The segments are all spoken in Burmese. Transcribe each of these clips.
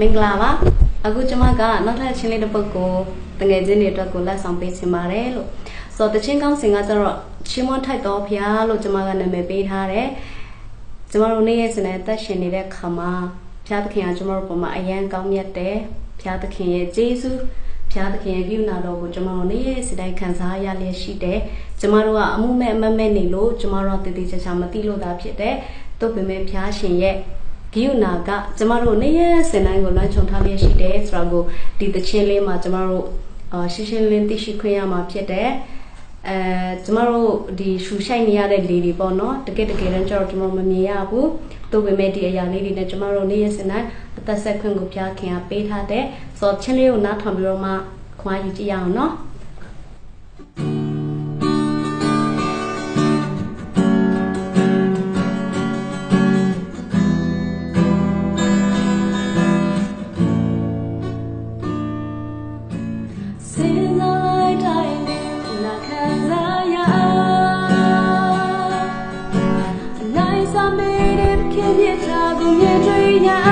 မင်္ဂလာပါအခုကျွန်မကနောက်ထပ်ချင်းလေးတစ်ပုဒ်ကိုတငယ်ချင်းတွေအတွက်ကိုလက်ဆောင်ပေးချင်ပါတယ်လို့ဆိုတော့တချင်းကောင်းစင်ကကျတော့ချင်းမွန်ထိုက်တော်ဖျားလို့ကျွန်မကနာမည်ပေးထားတယ်ကျွန်တော်တို့နေ့ရက်စနေသက်ရှင်နေတဲ့ခါမှာဖျားသခင်ကကျွန်တော်တို့ပုံမှာအရန်ကောင်းမြတ်တယ်ဖျားသခင်ရဲ့ဂျေဇုဖျားသခင်ရဲ့ပြုနာတော်ကိုကျွန်တော်တို့နေ့ရက်စတိုင်းခံစားရလျက်ရှိတယ်ကျမတို့ကအမှုမဲ့အမမဲ့နေလို့ကျမတို့တည်တည်ချာချာမသိလို့သာဖြစ်တယ်တို့ပင်ပင်ဖျားရှင်ရဲ့ ဂိယုနာကကျမတို့နေ့ရက်စင်တိုင်းကိုလွှမ်းခြုံထားလျက်ရှိတယ်ဆိုတော့ကိုဒီတချင်းလေးမှာကျမတို့အာရှင်းရှင်းလင်းသိရှိခွင့်ရမှာဖြစ်တယ်အဲကျမတို့ဒီရှူရှိုက်နေရတဲ့လေတွေပေါ့နော်တကယ်တကယ်တမ်းကျတော့ကျမတို့မမြင်ရဘူးသို့ပေမဲ့ဒီအရာလေးတွေနဲ့ကျမတို့နေ့ရက်စင်တိုင်းအသက်ဆက်ခွင့်ကိုဖျားခင်ကပေးထားတဲ့ဆိုတော့ချင်းလေးကိုနားထောင်ပြီးတော့မှခွာယူကြည့်ရအောင်နော် Yeah.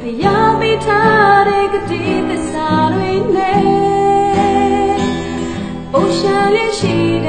ခြုံလုံးထားစကန်တိုင်းတွေသိသူတော်လုံးလောက်မြဲရှာရရှိတ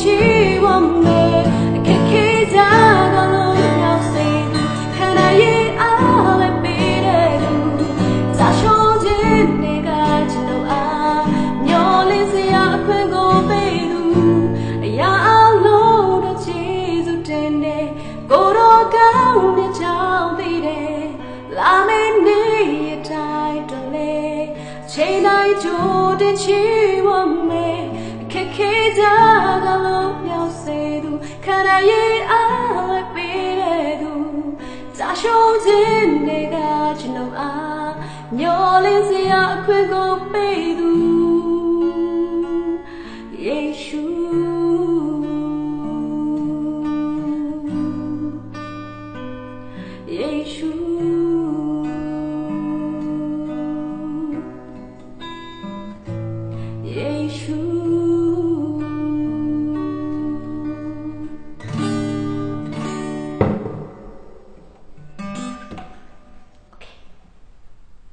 ချီဝမေအခက်ခဲကြကလုံးရောက်စေသူခန္ဓာရဲ့အားလည်းပေးတယ်သူဇာရှောခြင်းတွေကကျွန်တော်အားမျောလင်းစရာအခွင့်ကို ရှုံးခြင်းတွေကကျွန်တော်အားမျောလင်းစရာအခွင့်ကိုပေးသူယေရှု